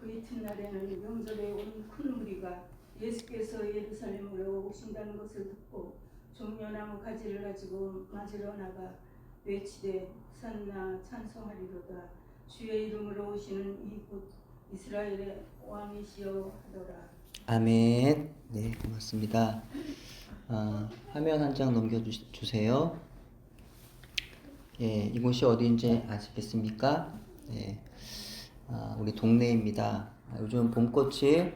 그 이튿날에는 명절에 온 큰 무리가 예수께서 예루살렘으로 오신다는 것을 듣고 종려나무 가지를 가지고 맞으러 나가 외치되 산나 찬송하리로다 주의 이름으로 오시는 이곳 이스라엘의 왕이시여 하더라 아멘. 네, 고맙습니다. 아, 화면 한 장 넘겨주세요. 예, 이곳이 어디인지 아시겠습니까? 네, 아, 우리 동네입니다. 아, 요즘 봄꽃이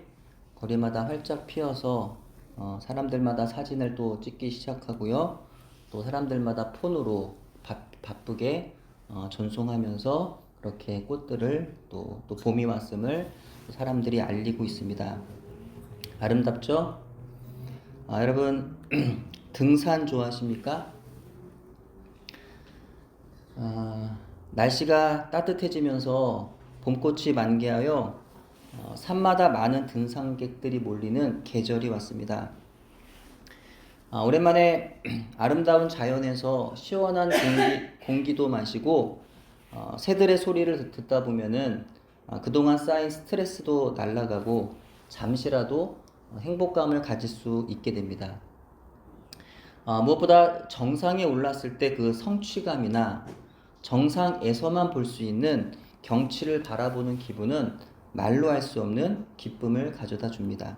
거리마다 활짝 피어서 어, 사람들마다 사진을 또 찍기 시작하고요. 또 사람들마다 폰으로 바, 바쁘게 어, 전송하면서 그렇게 꽃들을 또, 또 봄이 왔음을 사람들이 알리고 있습니다. 아름답죠? 아, 여러분 등산 좋아하십니까? 아, 날씨가 따뜻해지면서 봄꽃이 만개하여 어, 산마다 많은 등산객들이 몰리는 계절이 왔습니다. 아, 오랜만에 아름다운 자연에서 시원한 공기, 공기도 마시고 어, 새들의 소리를 듣다 보면은 아, 그동안 쌓인 스트레스도 날아가고 잠시라도 행복감을 가질 수 있게 됩니다. 아, 무엇보다 정상에 올랐을 때 그 성취감이나 정상에서만 볼 수 있는 경치를 바라보는 기분은 말로 할 수 없는 기쁨을 가져다 줍니다.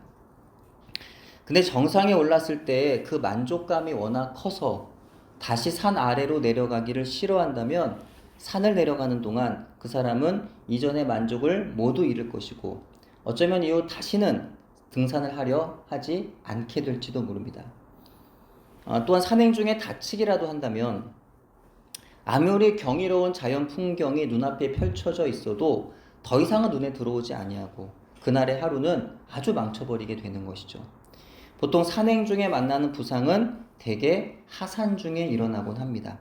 근데 정상에 올랐을 때 그 만족감이 워낙 커서 다시 산 아래로 내려가기를 싫어한다면 산을 내려가는 동안 그 사람은 이전의 만족을 모두 잃을 것이고 어쩌면 이후 다시는 등산을 하려 하지 않게 될지도 모릅니다. 아, 또한 산행 중에 다치기라도 한다면 아무리 경이로운 자연 풍경이 눈앞에 펼쳐져 있어도 더 이상은 눈에 들어오지 아니하고 그날의 하루는 아주 망쳐버리게 되는 것이죠. 보통 산행 중에 만나는 부상은 대개 하산 중에 일어나곤 합니다.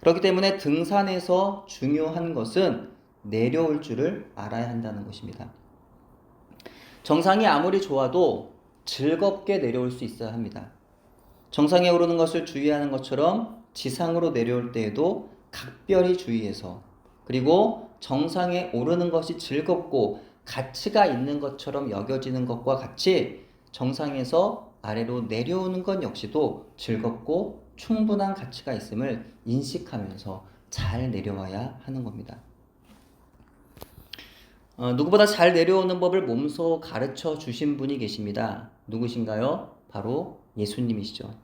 그렇기 때문에 등산에서 중요한 것은 내려올 줄을 알아야 한다는 것입니다. 정상이 아무리 좋아도 즐겁게 내려올 수 있어야 합니다. 정상에 오르는 것을 주의하는 것처럼 지상으로 내려올 때에도 각별히 주의해서 그리고 정상에 오르는 것이 즐겁고 가치가 있는 것처럼 여겨지는 것과 같이 정상에서 아래로 내려오는 것 역시도 즐겁고 충분한 가치가 있음을 인식하면서 잘 내려와야 하는 겁니다. 어, 누구보다 잘 내려오는 법을 몸소 가르쳐 주신 분이 계십니다. 누구신가요? 바로 예수님이시죠.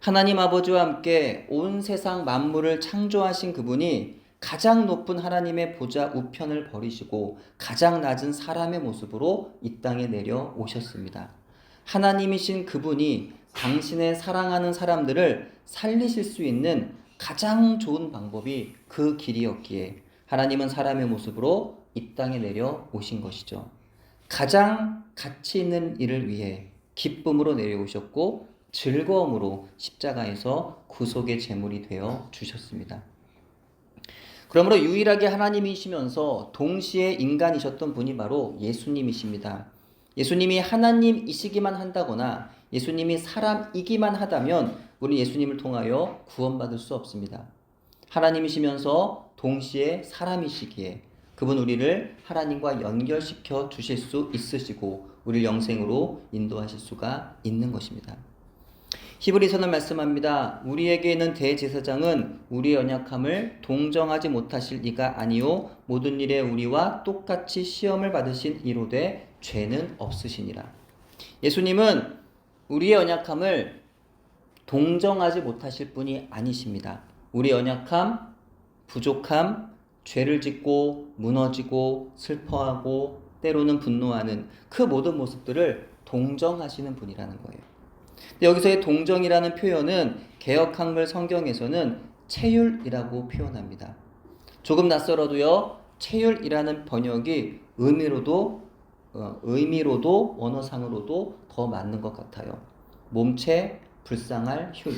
하나님 아버지와 함께 온 세상 만물을 창조하신 그분이 가장 높은 하나님의 보좌 우편을 버리시고 가장 낮은 사람의 모습으로 이 땅에 내려오셨습니다. 하나님이신 그분이 당신의 사랑하는 사람들을 살리실 수 있는 가장 좋은 방법이 그 길이었기에 하나님은 사람의 모습으로 이 땅에 내려오신 것이죠. 가장 가치 있는 일을 위해 기쁨으로 내려오셨고 즐거움으로 십자가에서 구속의 제물이 되어 주셨습니다. 그러므로 유일하게 하나님이시면서 동시에 인간이셨던 분이 바로 예수님이십니다. 예수님이 하나님이시기만 한다거나 예수님이 사람이기만 하다면 우리 예수님을 통하여 구원받을 수 없습니다. 하나님이시면서 동시에 사람이시기에 그분 우리를 하나님과 연결시켜 주실 수 있으시고 우리 영생으로 인도하실 수가 있는 것입니다. 히브리서는 말씀합니다. 우리에게 있는 대제사장은 우리의 연약함을 동정하지 못하실 이가 아니요 모든 일에 우리와 똑같이 시험을 받으신 이로되 죄는 없으시니라. 예수님은 우리의 연약함을 동정하지 못하실 분이 아니십니다. 우리 연약함, 부족함, 죄를 짓고 무너지고 슬퍼하고 때로는 분노하는 그 모든 모습들을 동정하시는 분이라는 거예요. 여기서의 동정이라는 표현은 개혁 한글 성경에서는 체율이라고 표현합니다. 조금 낯설어도요. 체율이라는 번역이 의미로도 어, 의미로도 언어상으로도 더 맞는 것 같아요. 몸체 불쌍할 흉.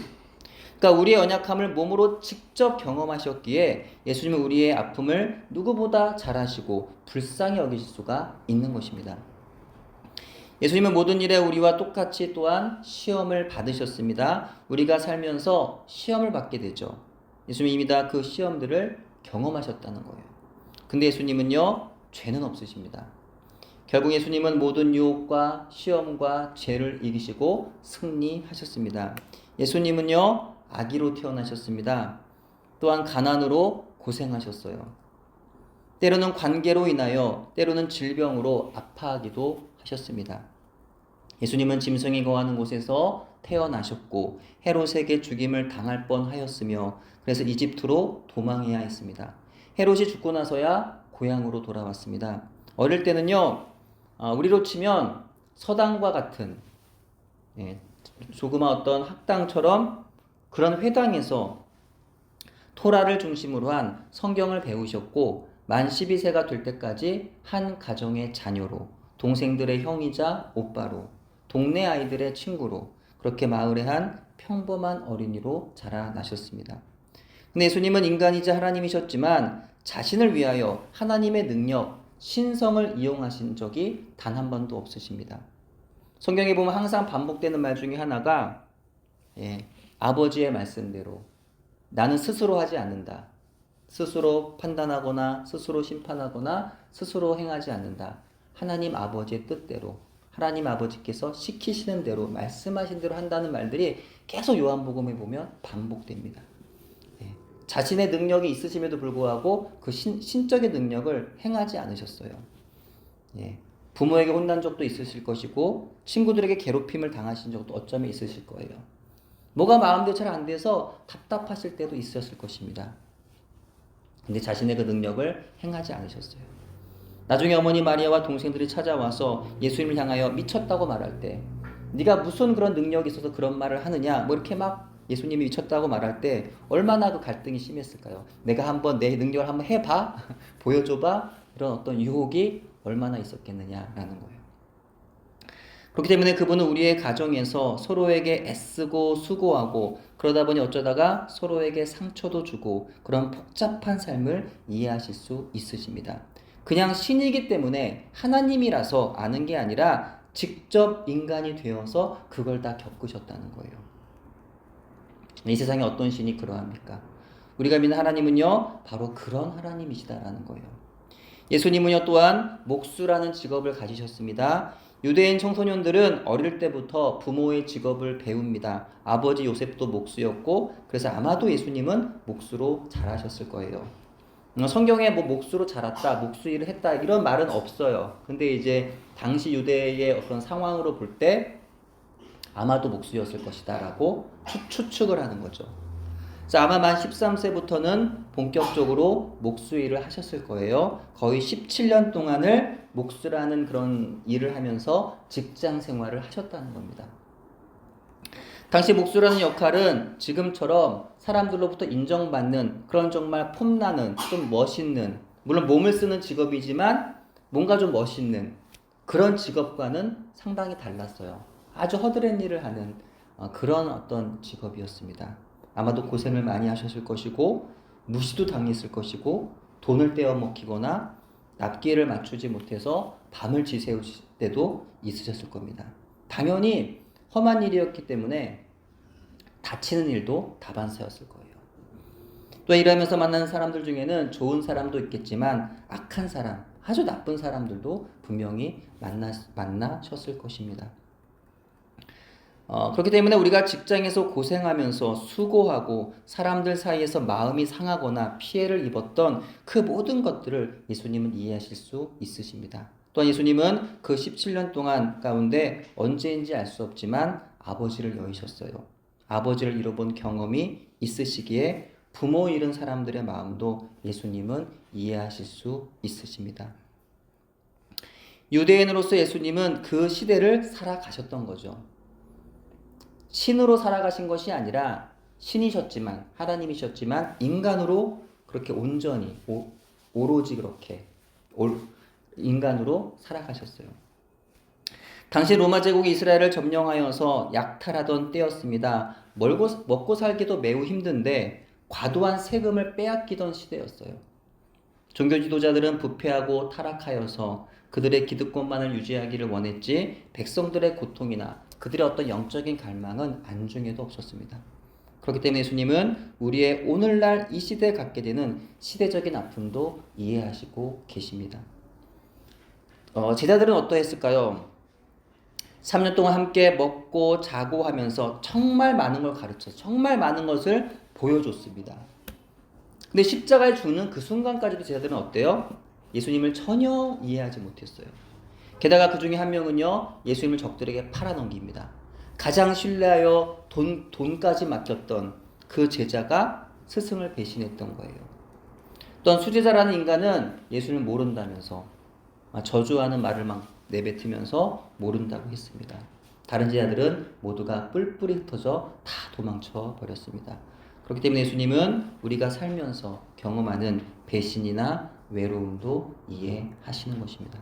그러니까 우리의 연약함을 몸으로 직접 경험하셨기에 예수님은 우리의 아픔을 누구보다 잘 아시고 불쌍히 여기실 수가 있는 것입니다. 예수님은 모든 일에 우리와 똑같이 또한 시험을 받으셨습니다. 우리가 살면서 시험을 받게 되죠. 예수님이 다 그 시험들을 경험하셨다는 거예요. 근데 예수님은요, 죄는 없으십니다. 결국 예수님은 모든 유혹과 시험과 죄를 이기시고 승리하셨습니다. 예수님은요, 아기로 태어나셨습니다. 또한 가난으로 고생하셨어요. 때로는 관계로 인하여, 때로는 질병으로 아파하기도 하셨습니다. 예수님은 짐승이 거하는 곳에서 태어나셨고 헤롯에게 죽임을 당할 뻔하였으며 그래서 이집트로 도망해야 했습니다. 헤롯이 죽고 나서야 고향으로 돌아왔습니다. 어릴 때는요, 아, 우리로 치면 서당과 같은 예, 조그마 어떤 학당처럼 그런 회당에서 토라를 중심으로 한 성경을 배우셨고 만 12세가 될 때까지 한 가정의 자녀로 동생들의 형이자 오빠로 동네 아이들의 친구로 그렇게 마을의 한 평범한 어린이로 자라나셨습니다. 근데 예수님은 인간이자 하나님이셨지만 자신을 위하여 하나님의 능력, 신성을 이용하신 적이 단 한 번도 없으십니다. 성경에 보면 항상 반복되는 말 중에 하나가 예, 아버지의 말씀대로 나는 스스로 하지 않는다. 스스로 판단하거나 스스로 심판하거나 스스로 행하지 않는다. 하나님 아버지의 뜻대로 하나님 아버지께서 시키시는 대로 말씀하신 대로 한다는 말들이 계속 요한복음에 보면 반복됩니다. 예, 자신의 능력이 있으심에도 불구하고 그 신, 신적인 능력을 행하지 않으셨어요. 예, 부모에게 혼난 적도 있으실 것이고 친구들에게 괴롭힘을 당하신 적도 어쩌면 있으실 거예요. 뭐가 마음대로 잘 안 돼서 답답하실 때도 있었을 것입니다. 근데 자신의 그 능력을 행하지 않으셨어요. 나중에 어머니 마리아와 동생들이 찾아와서 예수님을 향하여 미쳤다고 말할 때 네가 무슨 그런 능력이 있어서 그런 말을 하느냐 뭐 이렇게 막 예수님이 미쳤다고 말할 때 얼마나 그 갈등이 심했을까요? 내가 한번 내 능력을 한번 해봐 보여줘봐 이런 어떤 유혹이 얼마나 있었겠느냐라는 거예요. 그렇기 때문에 그분은 우리의 가정에서 서로에게 애쓰고 수고하고 그러다 보니 어쩌다가 서로에게 상처도 주고 그런 복잡한 삶을 이해하실 수 있으십니다. 그냥 신이기 때문에 하나님이라서 아는 게 아니라 직접 인간이 되어서 그걸 다 겪으셨다는 거예요. 이 세상에 어떤 신이 그러합니까? 우리가 믿는 하나님은요, 바로 그런 하나님이시다라는 거예요. 예수님은요, 또한 목수라는 직업을 가지셨습니다. 유대인 청소년들은 어릴 때부터 부모의 직업을 배웁니다. 아버지 요셉도 목수였고, 그래서 아마도 예수님은 목수로 자라셨을 거예요. 어, 성경에 뭐 목수로 자랐다, 목수 일을 했다 이런 말은 없어요. 근데 이제 당시 유대의 어떤 상황으로 볼 때 아마도 목수였을 것이다라고 추, 측을 하는 거죠. 자, 아마 만 13세부터는 본격적으로 목수 일을 하셨을 거예요. 거의 17년 동안을 목수라는 그런 일을 하면서 직장 생활을 하셨다는 겁니다. 당시 목수라는 역할은 지금처럼 사람들로부터 인정받는 그런 정말 폼나는 좀 멋있는 물론 몸을 쓰는 직업이지만 뭔가 좀 멋있는 그런 직업과는 상당히 달랐어요. 아주 허드렛 일을 하는 어, 그런 어떤 직업이었습니다. 아마도 고생을 많이 하셨을 것이고 무시도 당했을 것이고 돈을 떼어 먹히거나 납기를 맞추지 못해서 밤을 지새우실 때도 있으셨을 겁니다. 당연히 험한 일이었기 때문에 다치는 일도 다반사였을 거예요. 또 일하면서 만나는 사람들 중에는 좋은 사람도 있겠지만 악한 사람, 아주 나쁜 사람들도 분명히 만나, 만나셨을 것입니다. 어, 그렇기 때문에 우리가 직장에서 고생하면서 수고하고 사람들 사이에서 마음이 상하거나 피해를 입었던 그 모든 것들을 예수님은 이해하실 수 있으십니다. 또한 예수님은 그 17년 동안 가운데 언제인지 알 수 없지만 아버지를 여의셨어요. 아버지를 잃어본 경험이 있으시기에 부모 잃은 사람들의 마음도 예수님은 이해하실 수 있으십니다. 유대인으로서 예수님은 그 시대를 살아가셨던 거죠. 신으로 살아가신 것이 아니라 신이셨지만 하나님이셨지만 인간으로 그렇게 온전히 오, 오로지 그렇게 올, 인간으로 살아가셨어요. 당시 로마 제국이 이스라엘을 점령하여서 약탈하던 때였습니다. 멀고, 먹고 살기도 매우 힘든데 과도한 세금을 빼앗기던 시대였어요. 종교 지도자들은 부패하고 타락하여서 그들의 기득권만을 유지하기를 원했지 백성들의 고통이나 그들의 어떤 영적인 갈망은 안중에도 없었습니다. 그렇기 때문에 예수님은 우리의 오늘날 이 시대에 갖게 되는 시대적인 아픔도 이해하시고 계십니다. 어, 제자들은 어떠했을까요? 3년 동안 함께 먹고 자고 하면서 정말 많은 걸 가르쳐 정말 많은 것을 보여줬습니다. 근데 십자가에 죽는 그 순간까지도 제자들은 어때요? 예수님을 전혀 이해하지 못했어요. 게다가 그 중에 한 명은요, 예수님을 적들에게 팔아넘깁니다. 가장 신뢰하여 돈, 돈까지 맡겼던 그 제자가 스승을 배신했던 거예요. 또한 수제자라는 인간은 예수님을 모른다면서 아, 저주하는 말을 막 내뱉으면서 모른다고 했습니다. 다른 제자들은 모두가 뿔뿔이 흩어져 다 도망쳐 버렸습니다. 그렇기 때문에 예수님은 우리가 살면서 경험하는 배신이나 외로움도 이해하시는 것입니다.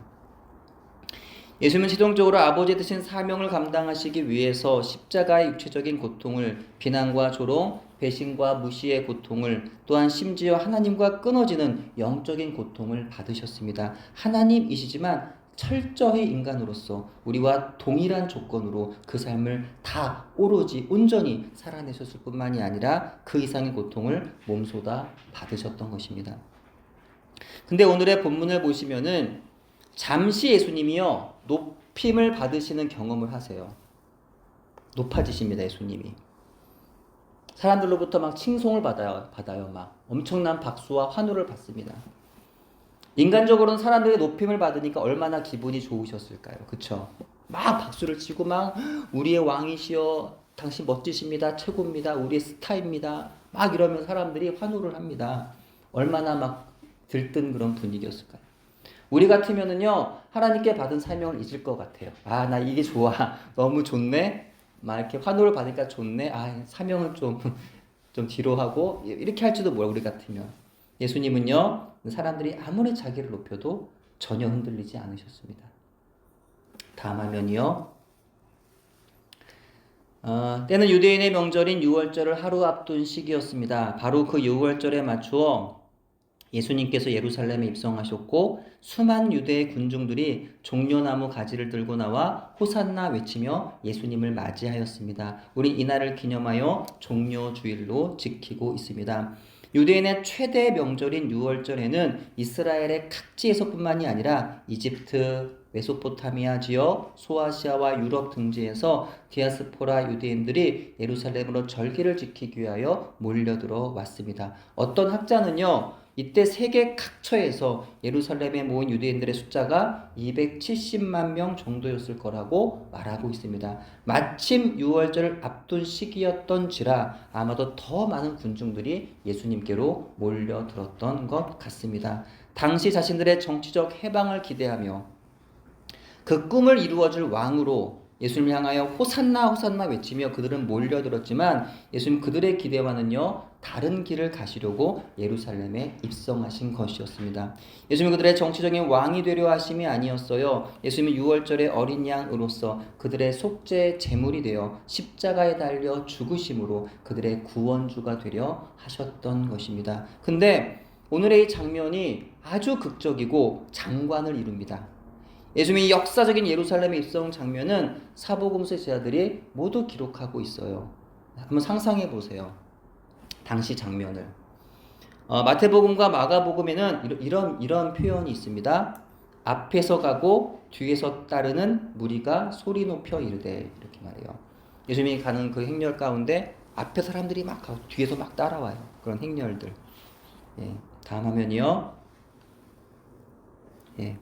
예수님은 최종적으로 아버지의 뜻인 사명을 감당하시기 위해서 십자가의 육체적인 고통을 비난과 조롱, 배신과 무시의 고통을 또한 심지어 하나님과 끊어지는 영적인 고통을 받으셨습니다. 하나님이시지만 철저히 인간으로서 우리와 동일한 조건으로 그 삶을 다 오로지 온전히 살아내셨을 뿐만이 아니라 그 이상의 고통을 몸소다 받으셨던 것입니다. 근데 오늘의 본문을 보시면은 잠시 예수님이요 높임을 받으시는 경험을 하세요. 높아지십니다 예수님이. 사람들로부터 막 칭송을 받아요, 받아요. 막 엄청난 박수와 환호를 받습니다. 인간적으로는 사람들의 높임을 받으니까 얼마나 기분이 좋으셨을까요? 그쵸? 막 박수를 치고 막 우리의 왕이시여 당신 멋지십니다. 최고입니다. 우리의 스타입니다. 막 이러면 사람들이 환호를 합니다. 얼마나 막 들뜬 그런 분위기였을까요? 우리 같으면은요 하나님께 받은 사명을 잊을 것 같아요. 아 나 이게 좋아, 너무 좋네. 막 이렇게 환호를 받으니까 좋네. 아 사명을 좀 좀 뒤로 하고 이렇게 할지도 몰라 우리 같으면. 예수님은요 사람들이 아무리 자기를 높여도 전혀 흔들리지 않으셨습니다. 화면이요. 어, 때는 유대인의 명절인 6월절을 하루 앞둔 시기였습니다. 바로 그 6월절에 맞추어 예수님께서 예루살렘에 입성하셨고 수많은 유대의 군중들이 종려나무 가지를 들고 나와 호산나 외치며 예수님을 맞이하였습니다. 우리 이날을 기념하여 종려 주일로 지키고 있습니다. 유대인의 최대 명절인 6월절에는 이스라엘의 각지에서뿐만이 아니라 이집트, 메소포타미아 지역, 소아시아와 유럽 등지에서 디아스포라 유대인들이 예루살렘으로 절기를 지키기 위하여 몰려들어 왔습니다. 어떤 학자는요, 이때 세계 각처에서 예루살렘에 모인 유대인들의 숫자가 270만 명 정도였을 거라고 말하고 있습니다. 마침 6월절을 앞둔 시기였던지라 아마도 더 많은 군중들이 예수님께로 몰려들었던 것 같습니다. 당시 자신들의 정치적 해방을 기대하며 그 꿈을 이루어줄 왕으로 예수님을 향하여 호산나 호산나 외치며 그들은 몰려들었지만 예수님 그들의 기대와는요 다른 길을 가시려고 예루살렘에 입성하신 것이었습니다. 예수님은 그들의 정치적인 왕이 되려 하심이 아니었어요. 예수님은 6월절의 어린 양으로서 그들의 속죄 제물이 되어 십자가에 달려 죽으심으로 그들의 구원주가 되려 하셨던 것입니다. 근데 오늘의 이 장면이 아주 극적이고 장관을 이룹니다. 예수님이 역사적인 예루살렘에 입성 장면은 사복음서 제자들이 모두 기록하고 있어요. 한번 상상해 보세요. 당시 장면을. 어, 마태복음과 마가복음에는 이런, 이런 표현이 있습니다. 앞에서 가고 뒤에서 따르는 무리가 소리 높여 이르되 이렇게 말해요. 예수님이 가는 그 행렬 가운데 앞에 사람들이 막 가고 뒤에서 막 따라와요. 그런 행렬들. 예, 다음 화면이요. 예.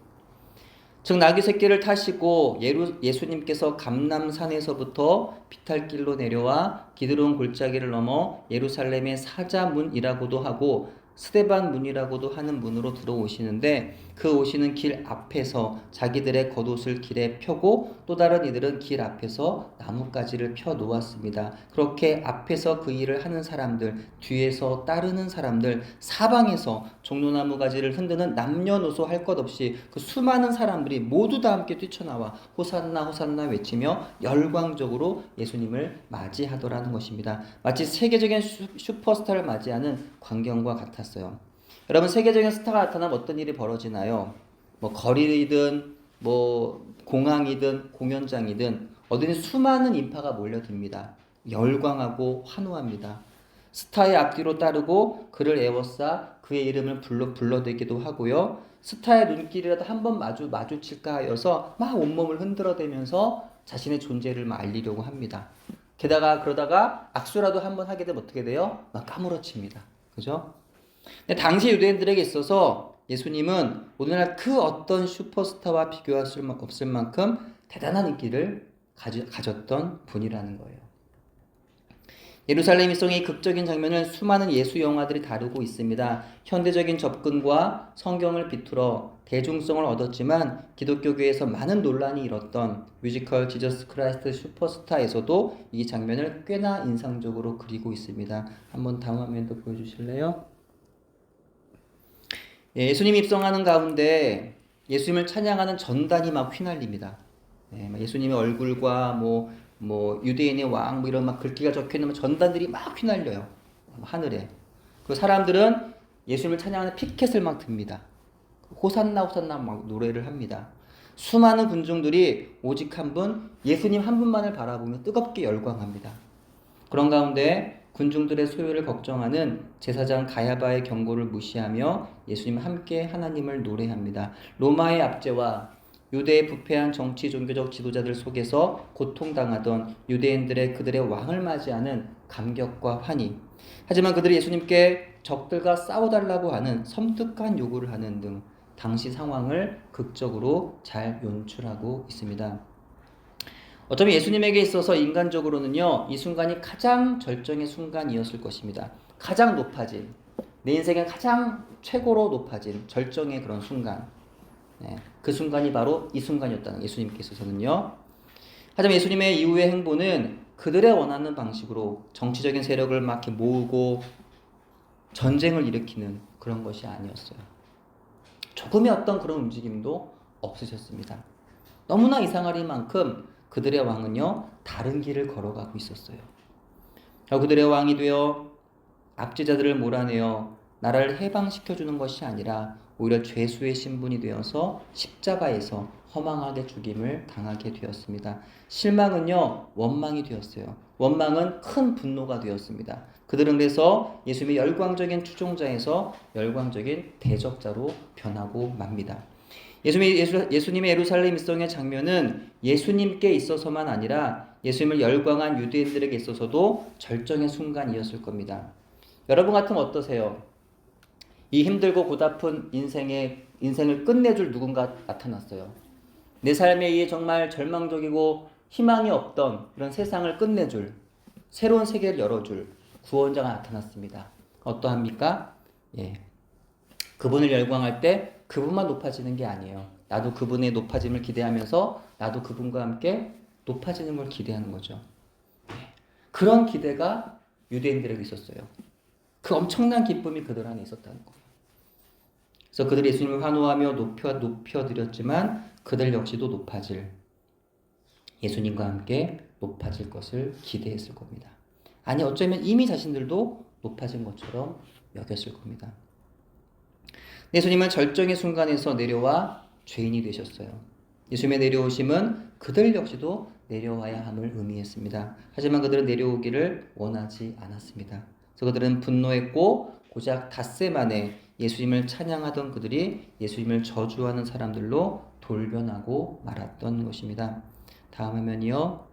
즉 나귀 새끼를 타시고 예루, 예수님께서 감남산에서부터 비탈길로 내려와 기드론 골짜기를 넘어 예루살렘의 사자문이라고도 하고 스데반 문이라고도 하는 문으로 들어오시는데 그 오시는 길 앞에서 자기들의 겉옷을 길에 펴고 또 다른 이들은 길 앞에서 나뭇가지를 펴 놓았습니다. 그렇게 앞에서 그 일을 하는 사람들, 뒤에서 따르는 사람들, 사방에서 종로나무 가지를 흔드는 남녀노소 할 것 없이 그 수많은 사람들이 모두 다 함께 뛰쳐나와 호산나 호산나 외치며 열광적으로 예수님을 맞이하더라는 것입니다. 마치 세계적인 슈, 슈퍼스타를 맞이하는 광경과 같았습니다. 있었어요. 여러분 세계적인 스타가 나타나면 어떤 일이 벌어지나요? 뭐 거리든 뭐 공항이든 공연장이든 어디든 수많은 인파가 몰려듭니다. 열광하고 환호합니다. 스타의 앞뒤로 따르고 그를 애워싸 그의 이름을 불러 불러대기도 하고요. 스타의 눈길이라도 한 번 마주 마주칠까 하여서 막 온몸을 흔들어대면서 자신의 존재를 막 알리려고 합니다. 게다가 그러다가 악수라도 한 번 하게 되면 어떻게 돼요? 막 까무러칩니다. 그죠? 근데 당시 유대인들에게 있어서 예수님은 오늘날 그 어떤 슈퍼스타와 비교할 수 없을 만큼 대단한 인기를 가졌던 분이라는 거예요. 예루살렘 입성의 극적인 장면을 수많은 예수 영화들이 다루고 있습니다. 현대적인 접근과 성경을 비틀어 대중성을 얻었지만 기독교계에서 많은 논란이 일었던 뮤지컬 지저스 크라이스트 슈퍼스타에서도 이 장면을 꽤나 인상적으로 그리고 있습니다. 한번 다음 화면도 보여주실래요? 예, 예수님 입성하는 가운데 예수님을 찬양하는 전단이 막 휘날립니다. 예, 막 예수님의 얼굴과 뭐, 뭐 유대인의 왕 뭐 이런 막 글귀가 적혀 있는 전단들이 막 휘날려요 하늘에. 그 사람들은 예수님을 찬양하는 피켓을 막 듭니다. 호산나 호산나 막 노래를 합니다. 수많은 군중들이 오직 한 분 예수님 한 분만을 바라보며 뜨겁게 열광합니다. 그런 가운데 군중들의 소유를 걱정하는 제사장 가야바의 경고를 무시하며 예수님 함께 하나님을 노래합니다. 로마의 압제와 유대의 부패한 정치 종교적 지도자들 속에서 고통당하던 유대인들의 그들의 왕을 맞이하는 감격과 환희. 하지만 그들이 예수님께 적들과 싸워달라고 하는 섬뜩한 요구를 하는 등 당시 상황을 극적으로 잘 연출하고 있습니다. 어쩌면 예수님에게 있어서 인간적으로는요, 이 순간이 가장 절정의 순간이었을 것입니다. 가장 높아진, 내 인생의 가장 최고로 높아진 절정의 그런 순간. 네, 그 순간이 바로 이 순간이었다는 예수님께 있어서는요. 하지만 예수님의 이후의 행보는 그들의 원하는 방식으로 정치적인 세력을 막 이렇게 모으고 전쟁을 일으키는 그런 것이 아니었어요. 조금의 어떤 그런 움직임도 없으셨습니다. 너무나 이상하리만큼 그들의 왕은요 다른 길을 걸어가고 있었어요. 그들의 왕이 되어 압제자들을 몰아내어 나라를 해방시켜 주는 것이 아니라 오히려 죄수의 신분이 되어서 십자가에서 허망하게 죽임을 당하게 되었습니다. 실망은요 원망이 되었어요. 원망은 큰 분노가 되었습니다. 그들은 그래서 예수님의 열광적인 추종자에서 열광적인 대적자로 변하고 맙니다. 예수님의, 예수, 예수님의 예루살렘 입성의 장면은 예수님께 있어서만 아니라 예수님을 열광한 유대인들에게 있어서도 절정의 순간이었을 겁니다. 여러분 같으면 어떠세요? 이 힘들고 고달픈 인생의 인생을 끝내줄 누군가 나타났어요. 내 삶에 이 정말 절망적이고 희망이 없던 이런 세상을 끝내줄 새로운 세계를 열어줄 구원자가 나타났습니다. 어떠합니까? 예. 그분을 열광할 때 그분만 높아지는 게 아니에요. 나도 그분의 높아짐을 기대하면서 나도 그분과 함께 높아지는 걸 기대하는 거죠. 예. 그런 기대가 유대인들에게 있었어요. 그 엄청난 기쁨이 그들 안에 있었다는 거예요. 그래서 그들이 예수님을 환호하며 높여 높여 드렸지만 그들 역시도 높아질 예수님과 함께 높아질 것을 기대했을 겁니다. 아니 어쩌면 이미 자신들도 높아진 것처럼 여겼을 겁니다. 예수님은 절정의 순간에서 내려와 죄인이 되셨어요. 예수님의 내려오심은 그들 역시도 내려와야 함을 의미했습니다. 하지만 그들은 내려오기를 원하지 않았습니다. 그래서 그들은 분노했고 고작 닷새 만에 예수님을 찬양하던 그들이 예수님을 저주하는 사람들로 돌변하고 말았던 것입니다. 다음 화면이요.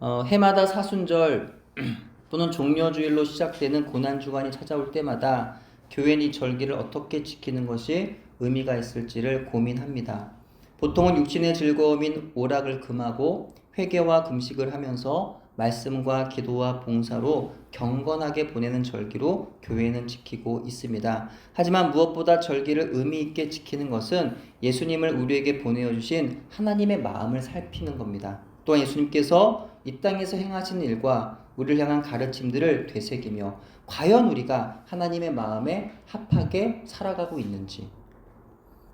어, 해마다 사순절 또는 종려주일로 시작되는 고난주간이 찾아올 때마다 교회는 이 절기를 어떻게 지키는 것이 의미가 있을지를 고민합니다. 보통은 육신의 즐거움인 오락을 금하고 회개와 금식을 하면서 말씀과 기도와 봉사로 경건하게 보내는 절기로 교회는 지키고 있습니다. 하지만 무엇보다 절기를 의미 있게 지키는 것은 예수님을 우리에게 보내어 주신 하나님의 마음을 살피는 겁니다. 또한 예수님께서 이 땅에서 행하신 일과 우리를 향한 가르침들을 되새기며 과연 우리가 하나님의 마음에 합하게 살아가고 있는지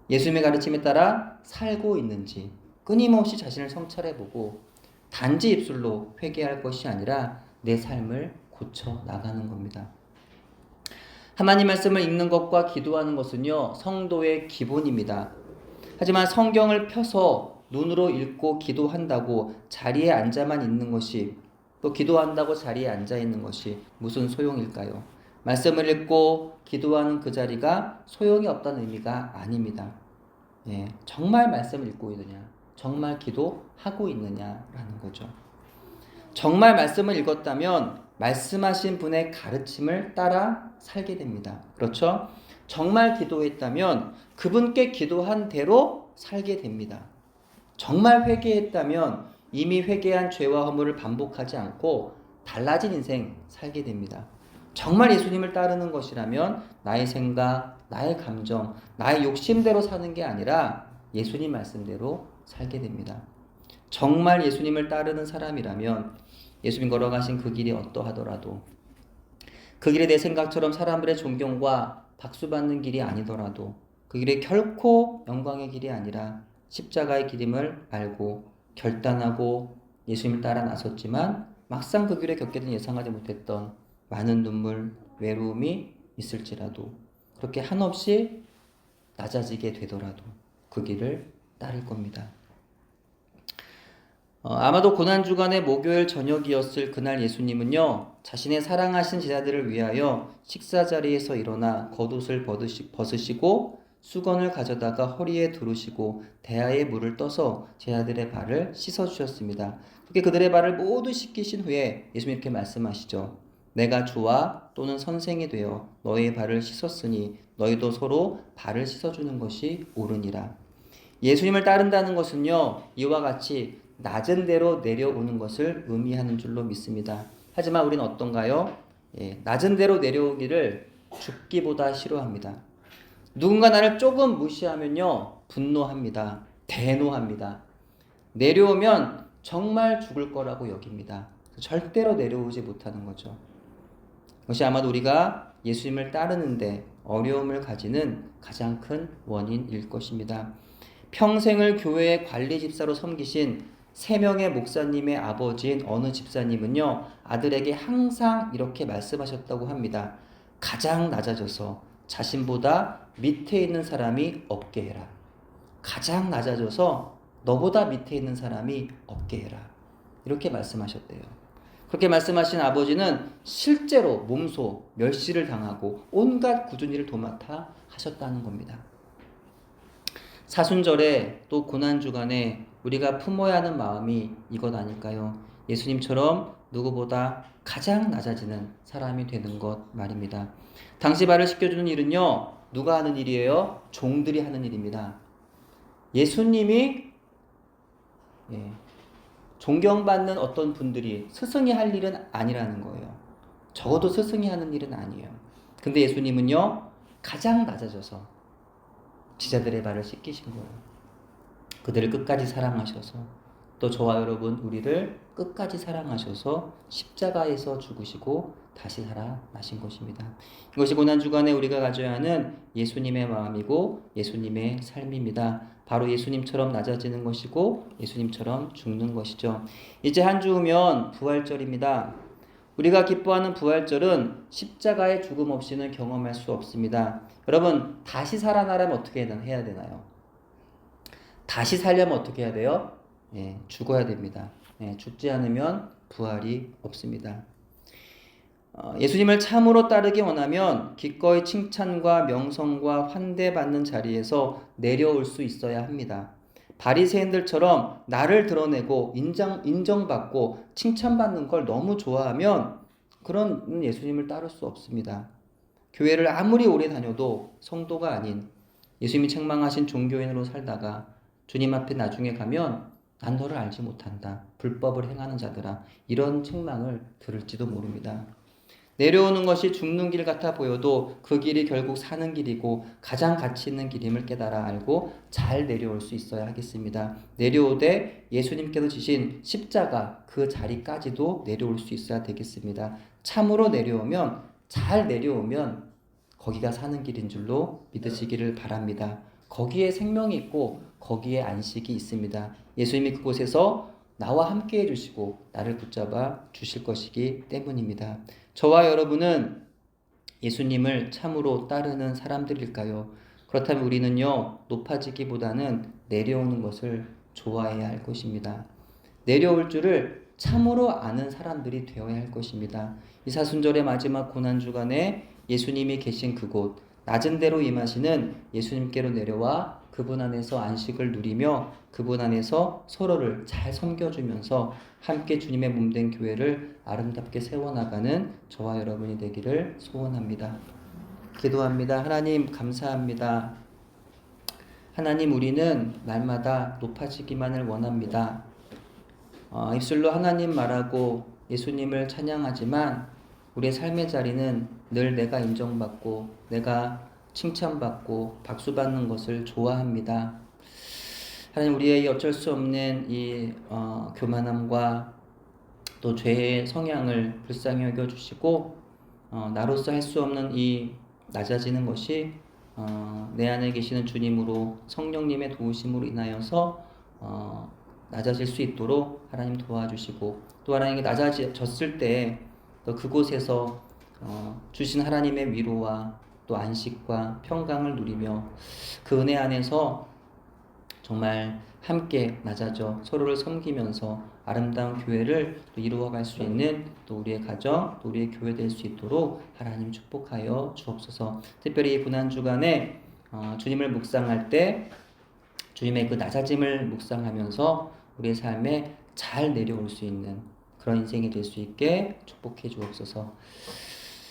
예수님의 가르침에 따라 살고 있는지 끊임없이 자신을 성찰해보고 단지 입술로 회개할 것이 아니라 내 삶을 고쳐 나가는 겁니다. 하나님 말씀을 읽는 것과 기도하는 것은요, 성도의 기본입니다. 하지만 성경을 펴서 눈으로 읽고 기도한다고 자리에 앉아만 있는 것이 또 기도한다고 자리에 앉아 있는 것이 무슨 소용일까요? 말씀을 읽고 기도하는 그 자리가 소용이 없다는 의미가 아닙니다. 예, 정말 말씀을 읽고 있느냐, 정말 기도하고 있느냐라는 거죠. 정말 말씀을 읽었다면 말씀하신 분의 가르침을 따라 살게 됩니다. 그렇죠? 정말 기도했다면 그분께 기도한 대로 살게 됩니다. 정말 회개했다면 이미 회개한 죄와 허물을 반복하지 않고 달라진 인생 살게 됩니다. 정말 예수님을 따르는 것이라면 나의 생각, 나의 감정, 나의 욕심대로 사는 게 아니라 예수님 말씀대로 살게 됩니다. 정말 예수님을 따르는 사람이라면 예수님 걸어가신 그 길이 어떠하더라도 그 길에 내 생각처럼 사람들의 존경과 박수 받는 길이 아니더라도 그 길이 결코 영광의 길이 아니라 십자가의 길임을 알고 결단하고 예수님을 따라 나섰지만 막상 그 길에 겪게 된 예상하지 못했던 많은 눈물, 외로움이 있을지라도 그렇게 한없이 낮아지게 되더라도 그 길을 따를 겁니다. 어, 아마도 고난주간의 목요일 저녁이었을 그날 예수님은요, 자신의 사랑하신 제자들을 위하여 식사 자리에서 일어나 겉옷을 벗으시, 벗으시고 수건을 가져다가 허리에 두르시고 대야에 물을 떠서 제자들의 발을 씻어 주셨습니다. 그렇게 그들의 발을 모두 씻기신 후에 예수님 이렇게 말씀하시죠. 내가 주와 또는 선생이 되어 너희의 발을 씻었으니 너희도 서로 발을 씻어 주는 것이 옳으니라. 예수님을 따른다는 것은요, 이와 같이 낮은 대로 내려오는 것을 의미하는 줄로 믿습니다. 하지만 우리는 어떤가요? 예, 낮은 대로 내려오기를 죽기보다 싫어합니다. 누군가 나를 조금 무시하면요, 분노합니다. 대노합니다. 내려오면 정말 죽을 거라고 여깁니다. 절대로 내려오지 못하는 거죠. 그것이 아마도 우리가 예수님을 따르는데 어려움을 가지는 가장 큰 원인일 것입니다. 평생을 교회의 관리 집사로 섬기신 세 명의 목사님의 아버지인 어느 집사님은요, 아들에게 항상 이렇게 말씀하셨다고 합니다. 가장 낮아져서 자신보다 밑에 있는 사람이 없게 해라. 가장 낮아져서 너보다 밑에 있는 사람이 없게 해라. 이렇게 말씀하셨대요. 그렇게 말씀하신 아버지는 실제로 몸소 멸시를 당하고 온갖 굳은 일을 도맡아 하셨다는 겁니다. 사순절에 또 고난주간에 우리가 품어야 하는 마음이 이것 아닐까요? 예수님처럼 누구보다 가장 낮아지는 사람이 되는 것 말입니다. 당시 발을 씻겨주는 일은요, 누가 하는 일이에요? 종들이 하는 일입니다. 예수님이 예, 존경받는 어떤 분들이 스승이 할 일은 아니라는 거예요. 적어도 스승이 하는 일은 아니에요. 근데 예수님은요, 가장 낮아져서 지자들의 발을 씻기신 거예요. 그들을 끝까지 사랑하셔서 또 저와 여러분 우리를 끝까지 사랑하셔서 십자가에서 죽으시고 다시 살아나신 것입니다. 이것이 고난 주간에 우리가 가져야 하는 예수님의 마음이고 예수님의 삶입니다. 바로 예수님처럼 낮아지는 것이고 예수님처럼 죽는 것이죠. 이제 한 주면 부활절입니다. 우리가 기뻐하는 부활절은 십자가의 죽음 없이는 경험할 수 없습니다. 여러분 다시 살아나려면 어떻게 해야 되나요? 다시 살려면 어떻게 해야 돼요? 예, 죽어야 됩니다. 예, 죽지 않으면 부활이 없습니다. 어, 예수님을 참으로 따르기 원하면 기꺼이 칭찬과 명성과 환대받는 자리에서 내려올 수 있어야 합니다. 바리새인들처럼 나를 드러내고 인정 인정받고 칭찬받는 걸 너무 좋아하면 그런 예수님을 따를 수 없습니다. 교회를 아무리 오래 다녀도 성도가 아닌 예수님이 책망하신 종교인으로 살다가 주님 앞에 나중에 가면 난 너를 알지 못한다. 불법을 행하는 자들아. 이런 책망을 들을지도 모릅니다. 내려오는 것이 죽는 길 같아 보여도 그 길이 결국 사는 길이고 가장 가치 있는 길임을 깨달아 알고 잘 내려올 수 있어야 하겠습니다. 내려오되 예수님께서 지신 십자가 그 자리까지도 내려올 수 있어야 되겠습니다. 참으로 내려오면 잘 내려오면 거기가 사는 길인 줄로 믿으시기를 바랍니다. 거기에 생명이 있고 거기에 안식이 있습니다. 예수님이 그곳에서 나와 함께 해주시고 나를 붙잡아 주실 것이기 때문입니다. 저와 여러분은 예수님을 참으로 따르는 사람들일까요? 그렇다면 우리는요, 높아지기보다는 내려오는 것을 좋아해야 할 것입니다. 내려올 줄을 참으로 아는 사람들이 되어야 할 것입니다. 이 사순절의 마지막 고난주간에 예수님이 계신 그곳 낮은 데로 임하시는 예수님께로 내려와 그분 안에서 안식을 누리며 그분 안에서 서로를 잘 섬겨주면서 함께 주님의 몸된 교회를 아름답게 세워나가는 저와 여러분이 되기를 소원합니다. 기도합니다. 하나님 감사합니다. 하나님 우리는 날마다 높아지기만을 원합니다. 어, 입술로 하나님 말하고 예수님을 찬양하지만 우리의 삶의 자리는 늘 내가 인정받고 내가 칭찬받고 박수받는 것을 좋아합니다. 하나님 우리의 어쩔 수 없는 이 어, 교만함과 또 죄의 성향을 불쌍히 여겨 주시고 어, 나로서 할 수 없는 이 낮아지는 것이 어, 내 안에 계시는 주님으로 성령님의 도우심으로 인하여서 어, 낮아질 수 있도록 하나님 도와주시고 또 하나님께 낮아졌을 때 또 그곳에서 어, 주신 하나님의 위로와 또 안식과 평강을 누리며 그 은혜 안에서 정말 함께 낮아져 서로를 섬기면서 아름다운 교회를 또 이루어갈 수 있는 또 우리의 가정, 또 우리의 교회 될 수 있도록 하나님 축복하여 주옵소서. 특별히 이 고난 주간에 어, 주님을 묵상할 때 주님의 그 낮아짐을 묵상하면서 우리의 삶에 잘 내려올 수 있는 그런 인생이 될 수 있게 축복해 주옵소서.